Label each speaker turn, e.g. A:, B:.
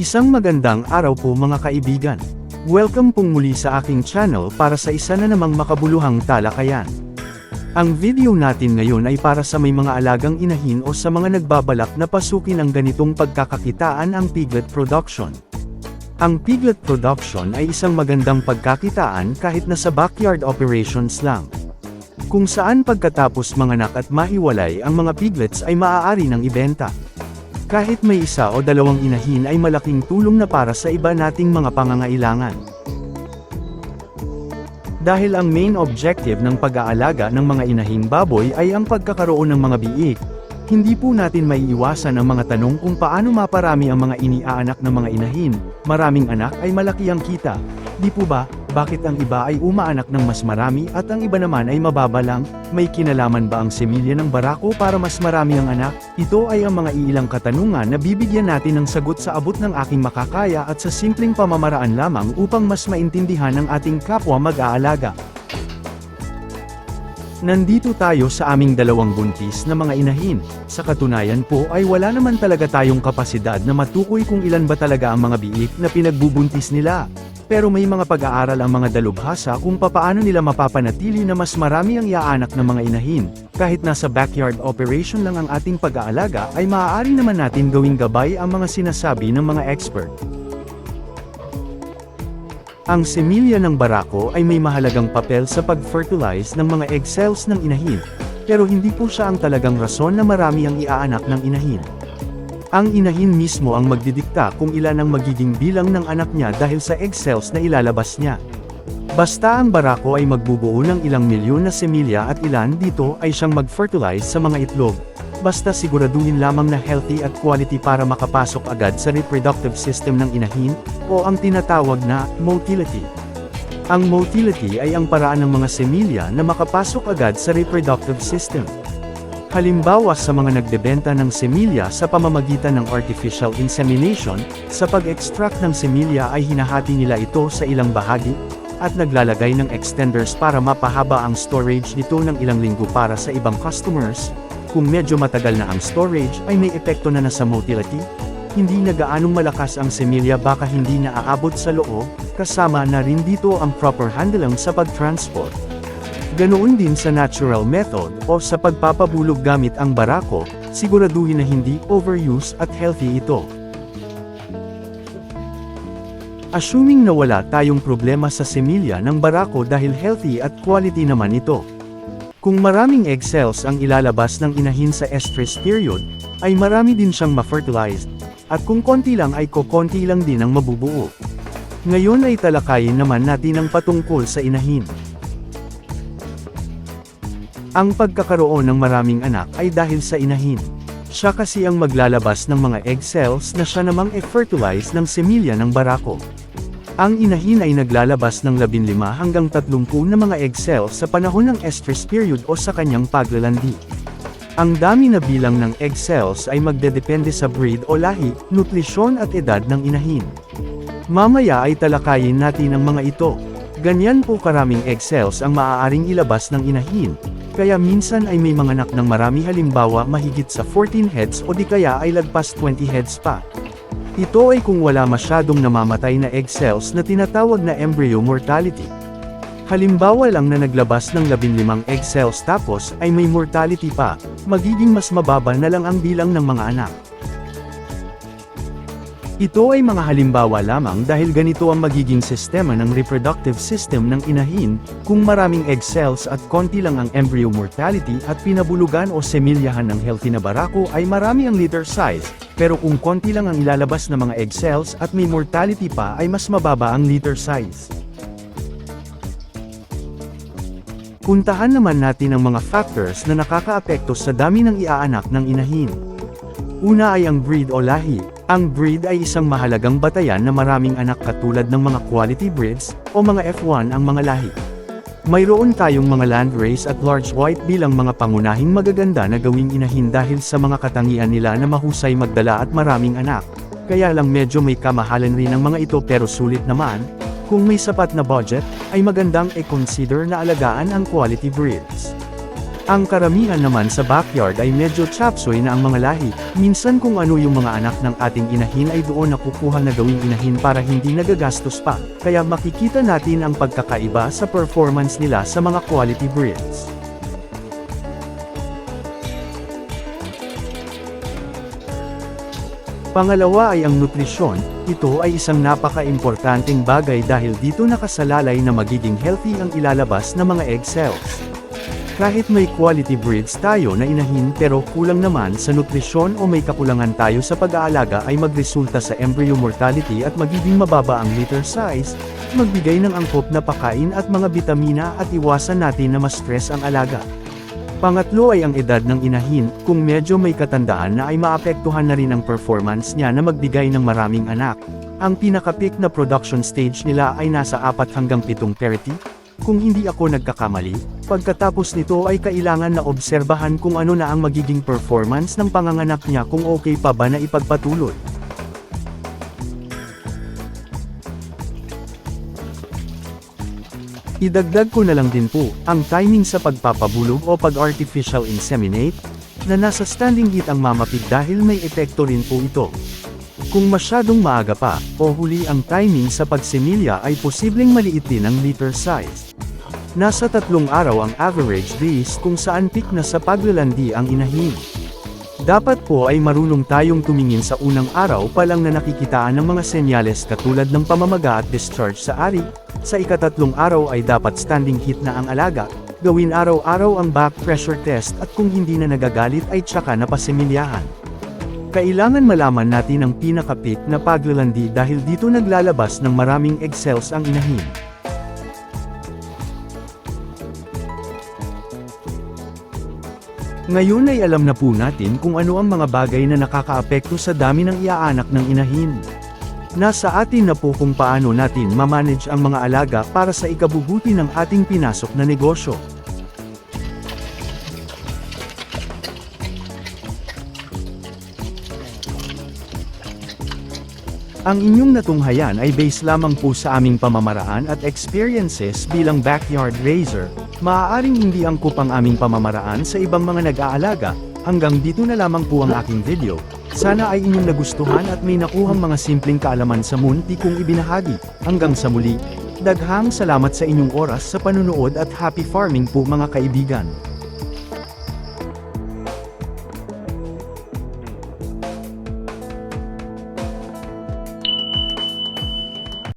A: Isang magandang araw po mga kaibigan. Welcome pong muli sa aking channel para sa isa na namang makabuluhang talakayan. Ang video natin ngayon ay para sa may mga alagang inahin o sa mga nagbabalak na pasukin ang ganitong pagkakakitaan ang piglet production. Ang piglet production ay isang magandang pagkakitaan kahit na sa backyard operations lang. Kung saan pagkatapos manganak at mahiwalay ang mga piglets ay maaari ng ibenta. Kahit may isa o dalawang inahin ay malaking tulong na para sa iba nating mga pangangailangan. Dahil ang main objective ng pag-aalaga ng mga inahing baboy ay ang pagkakaroon ng mga biik, hindi po natin maiiwasan ang mga tanong kung paano maparami ang mga iniaanak ng mga inahin, maraming anak ay malaki ang kita, di po ba, bakit ang iba ay umaanak ng mas marami at ang iba naman ay mababa lang, may kinalaman ba ang semilya ng barako para mas marami ang anak? Ito ay ang mga iilang katanungan na bibigyan natin ng sagot sa abot ng aking makakaya at sa simpleng pamamaraan lamang upang mas maintindihan ng ating kapwa mag-aalaga. Nandito tayo sa aming dalawang buntis na mga inahin. Sa katunayan po ay wala naman talaga tayong kapasidad na matukoy kung ilan ba talaga ang mga biik na pinagbubuntis nila. Pero may mga pag-aaral ang mga dalubhasa kung papaano nila mapapanatili na mas marami ang iaanak ng mga inahin. Kahit nasa backyard operation lang ang ating pag-aalaga ay maaari naman natin gawing gabay ang mga sinasabi ng mga expert. Ang semilya ng barako ay may mahalagang papel sa pag-fertilize ng mga egg cells ng inahin, pero hindi po siya ang talagang rason na marami ang iaanak ng inahin. Ang inahin mismo ang magdidikta kung ilan ang magiging bilang ng anak niya dahil sa egg cells na ilalabas niya. Basta ang barako ay magbubuo ng ilang milyon na semilya at ilan dito ay siyang mag-fertilize sa mga itlog. Basta siguraduhin lamang na healthy at quality para makapasok agad sa reproductive system ng inahin, o ang tinatawag na motility. Ang motility ay ang paraan ng mga semilya na makapasok agad sa reproductive system. Halimbawa sa mga nagbebenta ng semilya sa pamamagitan ng artificial insemination, sa pag-extract ng semilya ay hinahati nila ito sa ilang bahagi, at naglalagay ng extenders para mapahaba ang storage nito ng ilang linggo para sa ibang customers. Kung medyo matagal na ang storage ay may epekto na na sa motility, hindi na gaanong malakas ang semilya baka hindi na aabot sa loob, kasama na rin dito ang proper handling sa pag-transport. Ganoon din sa natural method o sa pagpapabulog gamit ang barako, siguraduhin na hindi overuse at healthy ito. Assuming na wala tayong problema sa semilya ng barako dahil healthy at quality naman ito. Kung maraming egg cells ang ilalabas ng inahin sa estrus period, ay marami din siyang ma-fertilized, at kung konti lang ay kokonti lang din ang mabubuo. Ngayon ay talakayin naman natin ang patungkol sa inahin. Ang pagkakaroon ng maraming anak ay dahil sa inahin. Siya kasi ang maglalabas ng mga egg cells na siya namang e-fertilize ng semilya ng barako. Ang inahin ay naglalabas ng 15 hanggang 30 na mga egg cells sa panahon ng estrus period o sa kanyang paglalandi. Ang dami na bilang ng egg cells ay magdedepende sa breed o lahi, nutrisyon at edad ng inahin. Mamaya ay talakayin natin ang mga ito. Ganyan po karaming egg cells ang maaaring ilabas ng inahin, kaya minsan ay may mga anak ng marami halimbawa mahigit sa 14 heads o di kaya ay lagpas 20 heads pa. Ito ay kung wala masyadong namamatay na egg cells na tinatawag na embryo mortality. Halimbawa lang na naglabas ng 15 egg cells tapos ay may mortality pa, magiging mas mababa na lang ang bilang ng mga anak. Ito ay mga halimbawa lamang dahil ganito ang magiging sistema ng reproductive system ng inahin, kung maraming egg cells at konti lang ang embryo mortality at pinabulugan o semilyahan ng healthy na barako ay marami ang litter size, pero kung konti lang ang ilalabas na mga egg cells at may mortality pa ay mas mababa ang litter size. Puntahan naman natin ang mga factors na nakakaapekto sa dami ng iaanak ng inahin. Una ay ang breed o lahi. Ang breed ay isang mahalagang batayan na maraming anak katulad ng mga quality breeds, o mga F1 ang mga lahi. Mayroon tayong mga landrace at large white bilang mga pangunahing magaganda na gawing inahin dahil sa mga katangian nila na mahusay magdala at maraming anak. Kaya lang medyo may kamahalan rin ang mga ito pero sulit naman, kung may sapat na budget, ay magandang i-consider na alagaan ang quality breeds. Ang karamihan naman sa backyard ay medyo chapsoy na ang mga lahi. Minsan kung ano yung mga anak ng ating inahin ay doon nakukuha na gawing inahin para hindi nagagastos pa. Kaya makikita natin ang pagkakaiba sa performance nila sa mga quality breeds. Pangalawa ay ang nutrisyon, ito ay isang napaka-importanting bagay dahil dito nakasalalay na magiging healthy ang ilalabas na mga egg cells. Kahit may quality breeds tayo na inahin pero kulang naman sa nutrisyon o may kakulangan tayo sa pag-aalaga ay magresulta sa embryo mortality at magiging mababa ang litter size, magbigay ng angkop na pakain at mga bitamina at iwasan natin na ma-stress ang alaga. Pangatlo ay ang edad ng inahin, kung medyo may katandaan na ay maapektuhan na rin ang performance niya na magbigay ng maraming anak. Ang pinaka-peak na production stage nila ay nasa 4 hanggang 7 parity. Kung hindi ako nagkakamali, pagkatapos nito ay kailangan na obserbahan kung ano na ang magiging performance ng panganganak niya kung okay pa ba na ipagpatuloy. Idagdag ko na lang din po, ang timing sa pagpapabulog o pag-artificial inseminate, na nasa standing heat ang mamapig dahil may epekto rin po ito. Kung masyadong maaga pa, o huli ang timing sa pagsimilya ay posibleng maliit din ang litter size. Nasa tatlong araw ang average days kung saan peak na sa paglalandi ang inahin. Dapat po ay marunong tayong tumingin sa unang araw pa lang na nakikitaan ng mga senyales katulad ng pamamaga at discharge sa ari, sa ikatatlong araw ay dapat standing heat na ang alaga, gawin araw-araw ang back pressure test at kung hindi na nagagalit ay tsaka na pasimilyahan. Kailangan malaman natin ang pinaka-peak na paglalandi dahil dito naglalabas ng maraming egg cells ang inahin. Ngayon ay alam na po natin kung ano ang mga bagay na nakakaapekto sa dami ng iaanak ng inahin. Nasa atin na po kung paano natin mamanage ang mga alaga para sa ikabubuti ng ating pinasok na negosyo. Ang inyong natunghayan ay base lamang po sa aming pamamaraan at experiences bilang backyard raiser. Maaaring hindi angkop ang aming pamamaraan sa ibang mga nag-aalaga, hanggang dito na lamang po ang aking video. Sana ay inyong nagustuhan at may nakuhang mga simpleng kaalaman sa munti kong ibinahagi. Hanggang sa muli, daghang salamat sa inyong oras sa panunood at happy farming po mga kaibigan.